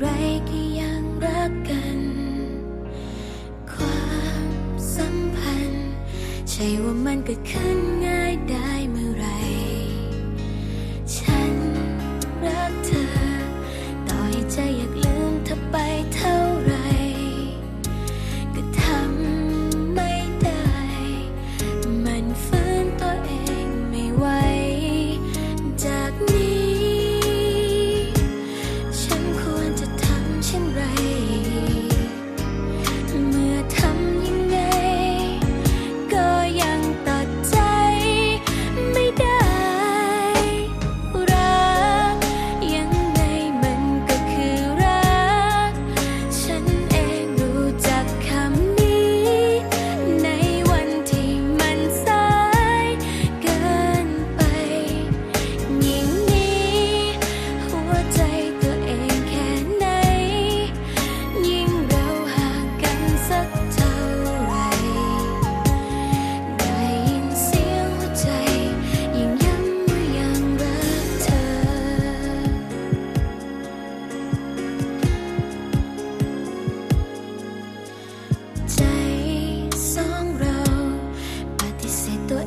ไรก็ยังรักกัน ความสัมพันธ์ ใช่ว่ามันเกิดขึ้นง่ายได้ setor